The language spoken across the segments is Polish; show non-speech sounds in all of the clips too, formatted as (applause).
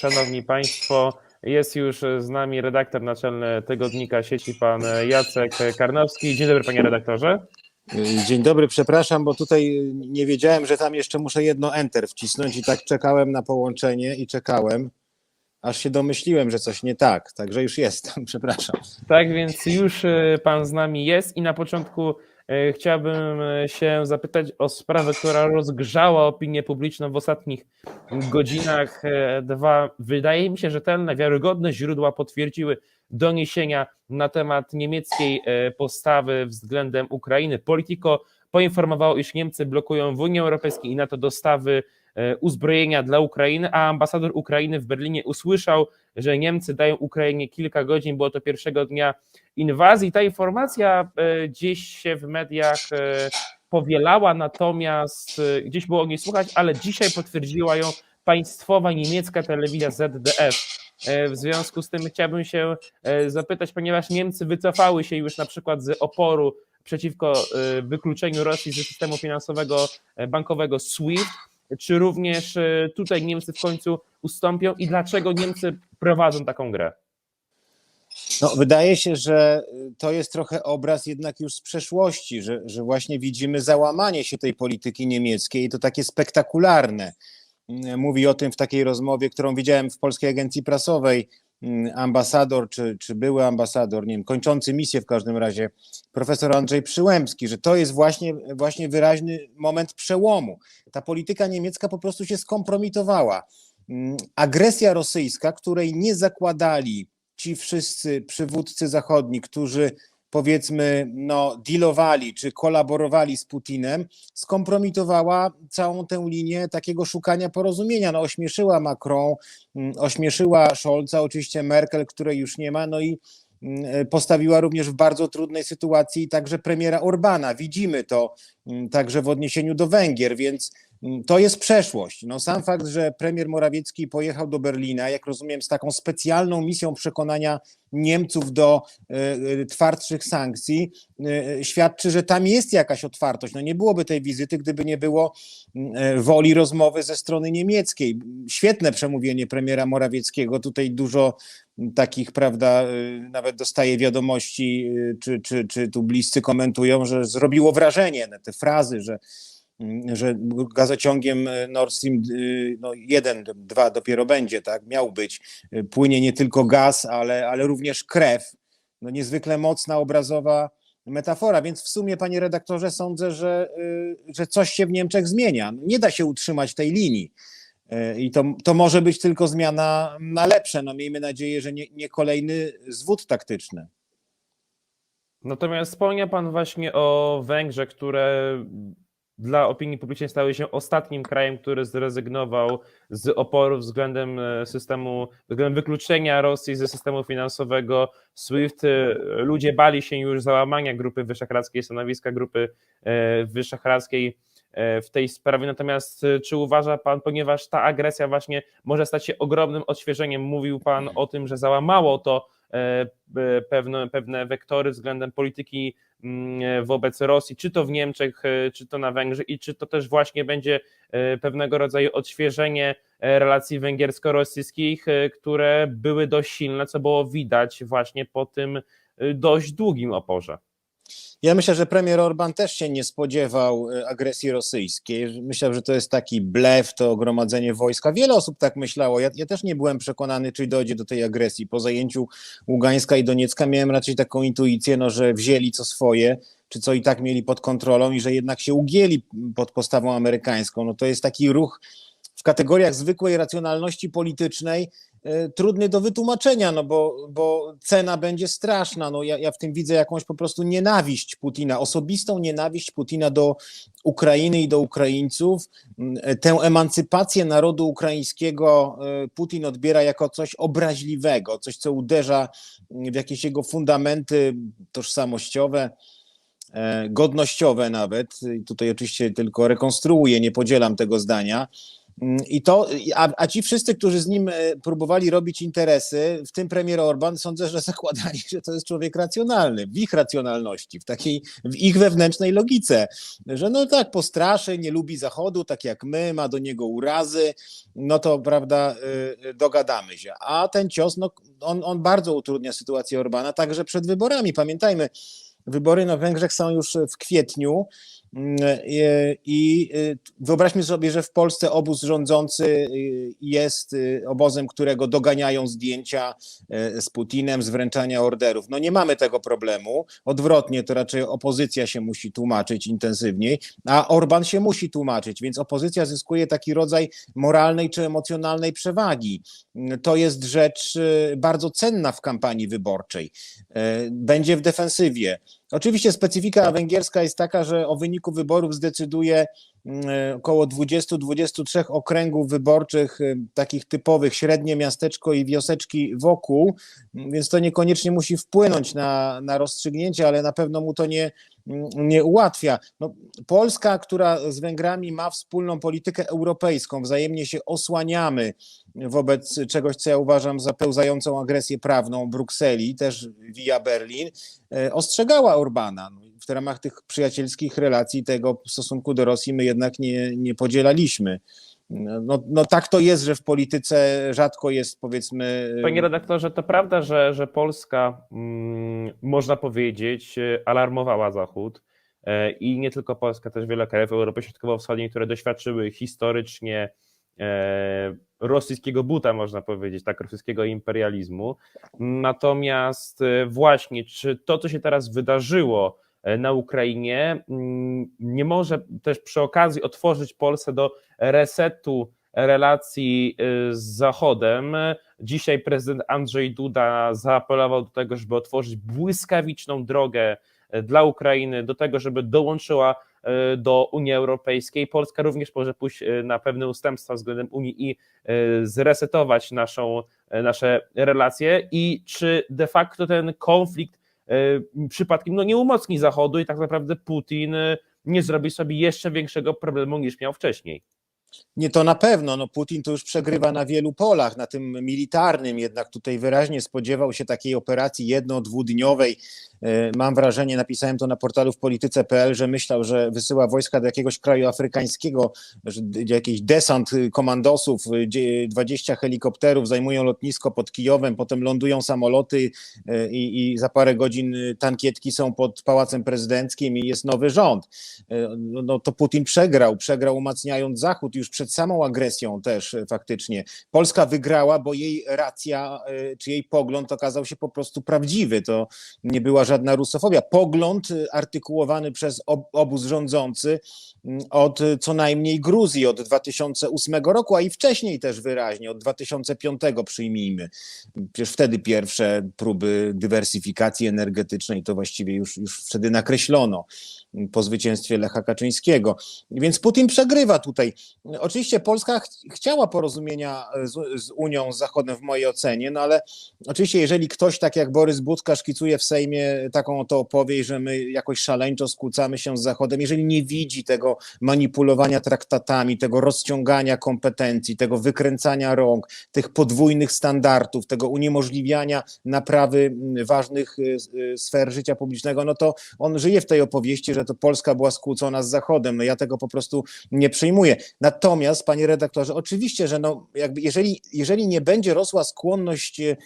Szanowni Państwo, jest już z nami redaktor naczelny tygodnika sieci, pan Jacek Karnowski. Dzień dobry, panie redaktorze. Dzień dobry, przepraszam, bo tutaj nie wiedziałem, że tam jeszcze muszę jedno enter wcisnąć i tak czekałem na połączenie i czekałem, aż się domyśliłem, że coś nie tak. Także już jestem, (laughs) przepraszam. Tak więc już e, pan z nami jest i na początku chciałbym e, się zapytać o sprawę, która rozgrzała opinię publiczną w ostatnich godzinach. Dwa, wydaje mi się, rzetelne, wiarygodne źródła potwierdziły doniesienia na temat niemieckiej postawy względem Ukrainy. Politico poinformowało, iż Niemcy blokują w Unii Europejskiej i NATO dostawy uzbrojenia dla Ukrainy, a ambasador Ukrainy w Berlinie usłyszał, że Niemcy dają Ukrainie kilka godzin, było to pierwszego dnia inwazji. Ta informacja gdzieś się w mediach powielała, natomiast gdzieś było o niej słuchać, ale dzisiaj potwierdziła ją państwowa niemiecka telewizja ZDF. W związku z tym chciałbym się zapytać, ponieważ Niemcy wycofały się już na przykład z oporu przeciwko wykluczeniu Rosji ze systemu finansowego bankowego SWIFT, czy również tutaj Niemcy w końcu ustąpią i dlaczego Niemcy prowadzą taką grę? No, wydaje się, że to jest trochę obraz jednak już z przeszłości, że, że właśnie widzimy załamanie się tej polityki niemieckiej i to takie spektakularne. Mówi o tym w takiej rozmowie, którą widziałem w Polskiej Agencji Prasowej ambasador, czy, czy były ambasador, nie wiem, kończący misję w każdym razie, profesor Andrzej Przyłębski, że to jest właśnie, właśnie wyraźny moment przełomu. Ta polityka niemiecka po prostu się skompromitowała. Agresja rosyjska, której nie zakładali ci wszyscy przywódcy zachodni, którzy powiedzmy, no, dealowali czy kolaborowali z Putinem, skompromitowała całą tę linię takiego szukania porozumienia. No, ośmieszyła Macron, ośmieszyła Scholza, oczywiście Merkel, której już nie ma, no i postawiła również w bardzo trudnej sytuacji także premiera Orbana. Widzimy to także w odniesieniu do Węgier, więc to jest przeszłość. No, sam fakt, że premier Morawiecki pojechał do Berlina, jak rozumiem, z taką specjalną misją przekonania Niemców do y, twardszych sankcji, y, świadczy, że tam jest jakaś otwartość. No, nie byłoby tej wizyty, gdyby nie było y, woli rozmowy ze strony niemieckiej. Świetne przemówienie premiera Morawieckiego. Tutaj dużo takich, prawda, nawet dostaje wiadomości, czy, czy, czy tu bliscy komentują, że zrobiło wrażenie te frazy, że że gazociągiem Nord Stream no jeden, dwa dopiero będzie, tak, miał być. Płynie nie tylko gaz, ale, ale również krew. No niezwykle mocna, obrazowa metafora, więc w sumie, panie redaktorze, sądzę, że, że coś się w Niemczech zmienia. Nie da się utrzymać tej linii. I to, to może być tylko zmiana na lepsze. No miejmy nadzieję, że nie, nie kolejny zwód taktyczny. Natomiast wspomniał pan właśnie o Węgrzech, które dla opinii publicznej stały się ostatnim krajem, który zrezygnował z oporu względem systemu, względem wykluczenia Rosji ze systemu finansowego SWIFT. Ludzie bali się już załamania Grupy Wyszehradzkiej, stanowiska Grupy Wyszehradzkiej w tej sprawie. Natomiast czy uważa Pan, ponieważ ta agresja właśnie może stać się ogromnym odświeżeniem, mówił Pan o tym, że załamało to pewne, pewne wektory względem polityki wobec Rosji, czy to w Niemczech, czy to na Węgrzech i czy to też właśnie będzie pewnego rodzaju odświeżenie relacji węgiersko-rosyjskich, które były dość silne, co było widać właśnie po tym dość długim oporze. Ja myślę, że premier Orban też się nie spodziewał agresji rosyjskiej. Myślę, że to jest taki blef, to gromadzenie wojska. Wiele osób tak myślało. Ja, ja, też nie byłem przekonany, czy dojdzie do tej agresji. Po zajęciu Ługańska i Doniecka miałem raczej taką intuicję, no, że wzięli co swoje, czy co i tak mieli pod kontrolą i że jednak się ugięli pod postawą amerykańską. No, to jest taki ruch w kategoriach zwykłej racjonalności politycznej, trudny do wytłumaczenia, no bo, bo cena będzie straszna. No ja, ja w tym widzę jakąś po prostu nienawiść Putina, osobistą nienawiść Putina do Ukrainy i do Ukraińców. Tę emancypację narodu ukraińskiego Putin odbiera jako coś obraźliwego, coś, co uderza w jakieś jego fundamenty tożsamościowe godnościowe nawet. Tutaj oczywiście tylko rekonstruuję, nie podzielam tego zdania. Mm, I to, a, a ci wszyscy, którzy z nim e, próbowali robić interesy, w tym premier Orban, sądzę, że zakładali, że to jest człowiek racjonalny, w ich racjonalności, w takiej, w ich wewnętrznej logice, że no tak, postraszy, nie lubi Zachodu, tak jak my, ma do niego urazy, no to prawda, y, y, dogadamy się. A ten cios, no, on, on bardzo utrudnia sytuację Orbana, także przed wyborami. Pamiętajmy, wybory na Węgrzech są już w kwietniu. Mm, i- I y, wyobraźmy sobie, że w Polsce obóz rządzący y, jest y, obozem, którego doganiają zdjęcia y, z Putinem, z wręczania orderów. No nie mamy tego problemu. Odwrotnie, to raczej opozycja się musi tłumaczyć intensywniej, a Orban się musi tłumaczyć, więc opozycja zyskuje taki rodzaj moralnej czy emocjonalnej przewagi. Y, To jest rzecz y, bardzo cenna w kampanii wyborczej. Y, Będzie w defensywie. Oczywiście specyfika węgierska jest taka, że o wyniku wyborów zdecyduje około 20-23 okręgów wyborczych, y, takich typowych, średnie miasteczko i wioseczki wokół, więc to niekoniecznie musi wpłynąć na, na rozstrzygnięcie, ale na pewno mu to nie, mm, nie ułatwia. No, Polska, która z Węgrami ma wspólną politykę europejską, wzajemnie się osłaniamy wobec czegoś, co ja uważam za pełzającą agresję prawną Brukseli, też via Berlin, e, ostrzegała Orbana. W ramach tych przyjacielskich relacji tego stosunku do Rosji my jednak nie, nie podzielaliśmy. No, no tak to jest, że w polityce rzadko jest powiedzmy. Panie redaktorze, to prawda, że, że Polska, mm, można powiedzieć, alarmowała Zachód e, i nie tylko Polska, też wiele krajów Europy Środkowo-Wschodniej, które doświadczyły historycznie e, rosyjskiego buta, można powiedzieć, tak, rosyjskiego imperializmu. Natomiast e, właśnie, czy to, co się teraz wydarzyło na Ukrainie, mm, nie może też przy okazji otworzyć Polsce do resetu relacji y, z Zachodem. Dzisiaj prezydent Andrzej Duda zaapelował do tego, żeby otworzyć błyskawiczną drogę y, dla Ukrainy, do tego, żeby dołączyła do Unii Europejskiej. Polska również może pójść na pewne ustępstwa względem Unii i zresetować naszą, nasze relacje. I czy de facto ten konflikt przypadkiem no, nie umocni Zachodu i tak naprawdę Putin y, nie zrobi sobie jeszcze większego problemu niż miał wcześniej? Nie, to na pewno. No, Putin to już przegrywa na wielu polach, na tym militarnym, jednak tutaj wyraźnie spodziewał się takiej operacji jedno-, dwudniowej. E, Mam wrażenie, napisałem to na portalu w polityce.pl, że myślał, że wysyła wojska do jakiegoś kraju afrykańskiego, jakiś desant y, komandosów, y, dzie- 20 helikopterów zajmują lotnisko pod Kijowem, potem lądują samoloty e, i, i za parę godzin y, tankietki są pod Pałacem Prezydenckim i jest nowy rząd. E, No, no to Putin przegrał, przegrał umacniając Zachód już przed samą agresją też e, faktycznie. Polska wygrała, bo jej racja, e, czy jej pogląd okazał się po prostu prawdziwy. To nie była żadna rusofobia. Pogląd e, artykułowany przez ob- obóz rządzący od co najmniej Gruzji od 2008 roku, a i wcześniej też wyraźnie, od 2005 przyjmijmy. Przecież wtedy pierwsze próby dywersyfikacji energetycznej to właściwie już, już wtedy nakreślono po zwycięstwie Lecha Kaczyńskiego. Więc Putin przegrywa tutaj. Oczywiście Polska ch chciała porozumienia z, z Unią, z Zachodem w mojej ocenie, no ale oczywiście jeżeli ktoś tak jak Borys Budka szkicuje w Sejmie taką oto opowieść, że my jakoś szaleńczo skłócamy się z Zachodem, jeżeli nie widzi tego manipulowania traktatami, tego rozciągania kompetencji, tego wykręcania rąk, tych podwójnych standardów, tego uniemożliwiania naprawy ważnych y, sfer życia publicznego, no to on żyje w tej opowieści, że to Polska była skłócona z Zachodem. No ja tego po prostu nie przyjmuję. Natomiast, panie redaktorze, oczywiście, że no jakby jeżeli, jeżeli nie będzie rosła skłonność m,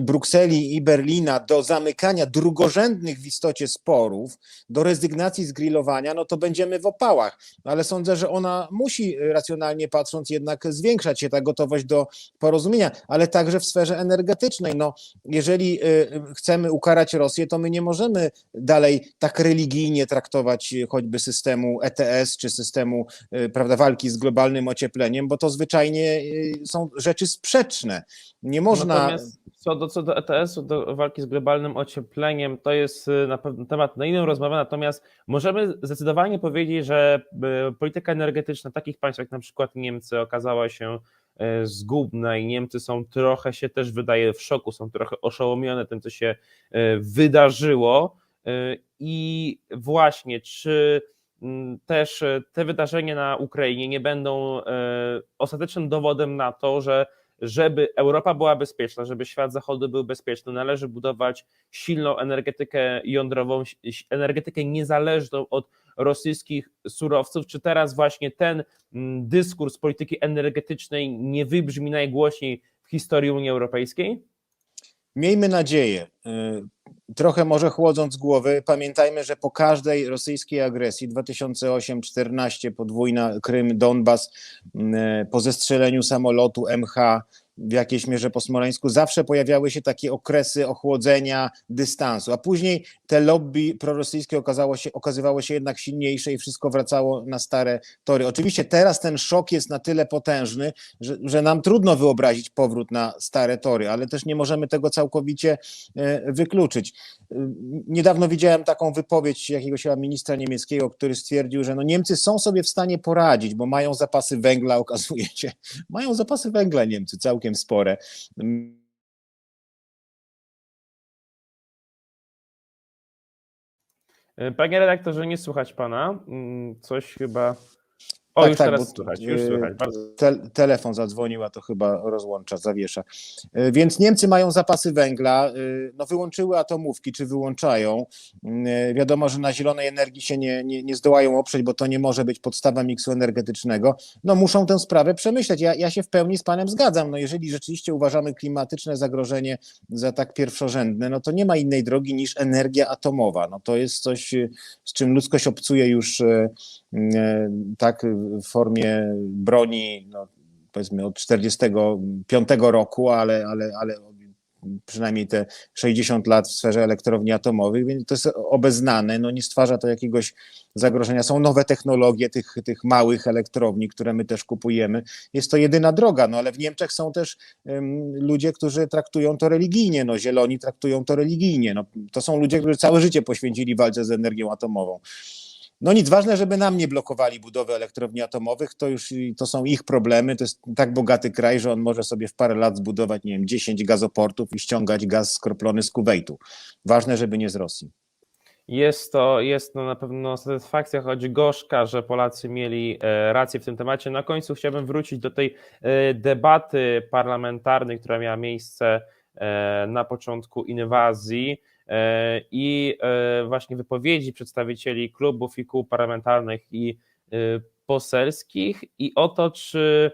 Brukseli i Berlina do zamykania drugorzędnych w istocie sporów, do rezygnacji z grillowania, no to będziemy w opałach. Ale sądzę, że ona musi e, racjonalnie patrząc jednak zwiększać się ta gotowość do porozumienia, ale także w sferze energetycznej. No, jeżeli e, chcemy ukarać Rosję, to my nie możemy dalej tak religijnie traktować choćby systemu ETS czy systemu prawda, walki z globalnym ociepleniem, bo to zwyczajnie e, są rzeczy sprzeczne. Nie można. Natomiast co do, co do ETS-u, do walki z globalnym ociepleniem, to jest y, na pewno temat na inną rozmowę, natomiast możemy zdecydowanie powiedzieć, że y, polityka energetyczna takich państw jak na przykład Niemcy okazała się y, zgubna i Niemcy są trochę się też wydaje w szoku, są trochę oszołomione tym, co się y, wydarzyło y, i właśnie czy też e, te wydarzenia na Ukrainie nie będą e, ostatecznym dowodem na to, że żeby Europa była bezpieczna, żeby świat zachodu był bezpieczny, należy budować silną energetykę jądrową, energetykę niezależną od rosyjskich surowców. Czy teraz właśnie ten mm, dyskurs polityki energetycznej nie wybrzmi najgłośniej w historii Unii Europejskiej? Miejmy nadzieję. Y, Trochę może chłodząc głowy, pamiętajmy, że po każdej rosyjskiej agresji 2008-14, podwójna Krym, Donbas, y, po zestrzeleniu samolotu MH w jakiejś mierze po Smoleńsku, zawsze pojawiały się takie okresy ochłodzenia, dystansu, a później te lobby prorosyjskie okazało się, okazywało się jednak silniejsze i wszystko wracało na stare tory. Oczywiście teraz ten szok jest na tyle potężny, że, że nam trudno wyobrazić powrót na stare tory, ale też nie możemy tego całkowicie wykluczyć. Niedawno widziałem taką wypowiedź jakiegoś ministra niemieckiego, który stwierdził, że no Niemcy są sobie w stanie poradzić, bo mają zapasy węgla, (laughs) okazuje się. Mają zapasy węgla Niemcy, całkiem spore. Panie redaktorze, nie słychać pana. Mm, Coś chyba. O, Tak, już tak, teraz słychać, już e, słychać. Te, telefon zadzwonił, a to chyba rozłącza, zawiesza. E, Więc Niemcy mają zapasy węgla, e, no wyłączyły atomówki, czy wyłączają. Wiadomo, że na zielonej energii się nie, nie, nie zdołają oprzeć, bo to nie może być podstawa miksu energetycznego. No muszą tę sprawę przemyśleć. Ja, ja się w pełni z panem zgadzam. No jeżeli rzeczywiście uważamy klimatyczne zagrożenie za tak pierwszorzędne, no to nie ma innej drogi niż energia atomowa. No to jest coś, z czym ludzkość obcuje już tak w formie broni, no, powiedzmy od 45 roku, ale, ale, ale przynajmniej te 60 lat w sferze elektrowni atomowych, więc to jest obeznane, no nie stwarza to jakiegoś zagrożenia. Są nowe technologie tych, tych małych elektrowni, które my też kupujemy. Jest to jedyna droga, no ale w Niemczech są też um, ludzie, którzy traktują to religijnie, no zieloni traktują to religijnie. No, to są ludzie, którzy całe życie poświęcili walce z energią atomową. No nic, ważne, żeby nam nie blokowali budowy elektrowni atomowych, to już to są ich problemy. To jest tak bogaty kraj, że on może sobie w parę lat zbudować, nie wiem, 10 gazoportów i ściągać gaz skroplony z Kuwejtu. Ważne, żeby nie z Rosji. Jest to, jest to na pewno satysfakcja, choć gorzka, że Polacy mieli e, rację w tym temacie. Na końcu chciałbym wrócić do tej e, debaty parlamentarnej, która miała miejsce e, na początku inwazji i właśnie wypowiedzi przedstawicieli klubów i kół parlamentarnych i poselskich i o to, czy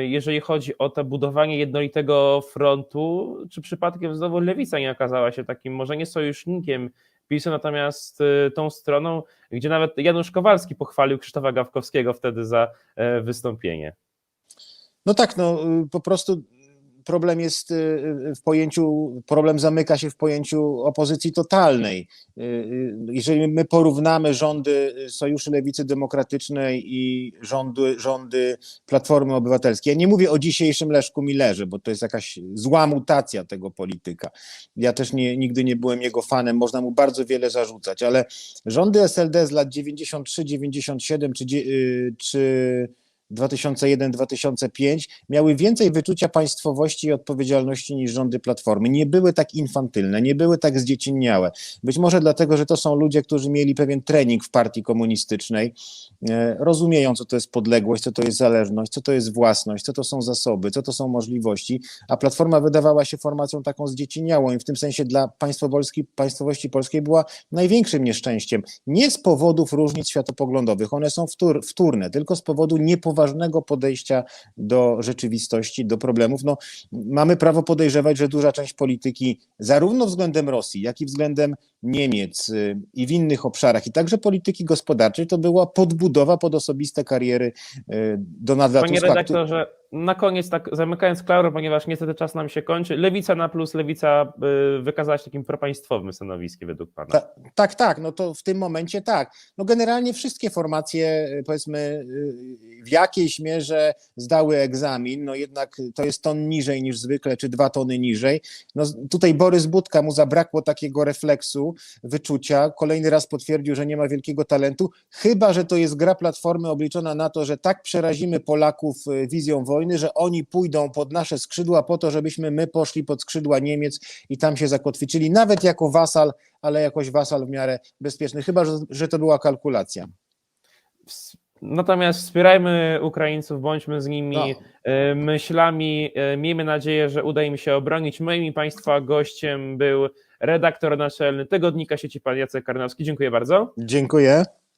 jeżeli chodzi o to budowanie jednolitego frontu, czy przypadkiem znowu Lewica nie okazała się takim może nie sojusznikiem PiSu, natomiast tą stroną, gdzie nawet Janusz Kowalski pochwalił Krzysztofa Gawkowskiego wtedy za wystąpienie. No tak, no po prostu problem jest y, w pojęciu, problem zamyka się w pojęciu opozycji totalnej. Y, jeżeli my porównamy rządy Sojuszu Lewicy Demokratycznej i rządy, rządy Platformy Obywatelskiej, ja nie mówię o dzisiejszym Leszku Millerze, bo to jest jakaś zła mutacja tego polityka. Ja też nie, nigdy nie byłem jego fanem, można mu bardzo wiele zarzucać, ale rządy SLD z lat 93, 97 czy, y, czy 2001-2005 miały więcej wyczucia państwowości i odpowiedzialności niż rządy Platformy. Nie były tak infantylne, nie były tak zdziecinniałe. Być może dlatego, że to są ludzie, którzy mieli pewien trening w partii komunistycznej, rozumieją, co to jest podległość, co to jest zależność, co to jest własność, co to są zasoby, co to są możliwości, a Platforma wydawała się formacją taką zdziecinniałą i w tym sensie dla państwowości polskiej była największym nieszczęściem. Nie z powodów różnic światopoglądowych, one są wtór, wtórne, tylko z powodu niepoważności poważnego podejścia do rzeczywistości, do problemów. No, mamy prawo podejrzewać, że duża część polityki, zarówno względem Rosji, jak i względem Niemiec i w innych obszarach, i także polityki gospodarczej, to była podbudowa pod osobiste kariery Donalda Panie Tuska. redaktorze, na koniec, tak zamykając klarę, ponieważ niestety czas nam się kończy, lewica na plus, lewica wykazała się takim propaństwowym stanowiskiem według pana. Ta, tak, tak, no to w tym momencie tak. No generalnie wszystkie formacje, powiedzmy, w jakiejś mierze zdały egzamin, no jednak to jest ton niżej niż zwykle, czy dwa tony niżej. No tutaj Borys Budka mu zabrakło takiego refleksu, wyczucia. Kolejny raz potwierdził, że nie ma wielkiego talentu, chyba że to jest gra platformy obliczona na to, że tak przerazimy Polaków wizją wojny, że oni pójdą pod nasze skrzydła po to, żebyśmy my poszli pod skrzydła Niemiec i tam się zakotwiczyli, nawet jako wasal, ale jakoś wasal w miarę bezpieczny, chyba że, to była kalkulacja. natomiast wspierajmy Ukraińców, bądźmy z nimi No. e, myślami. e, Miejmy nadzieję, że uda im się obronić. Moim i Państwa gościem był redaktor naczelny tygodnika sieci pan Jacek Karnowski. Dziękuję bardzo. Dziękuję.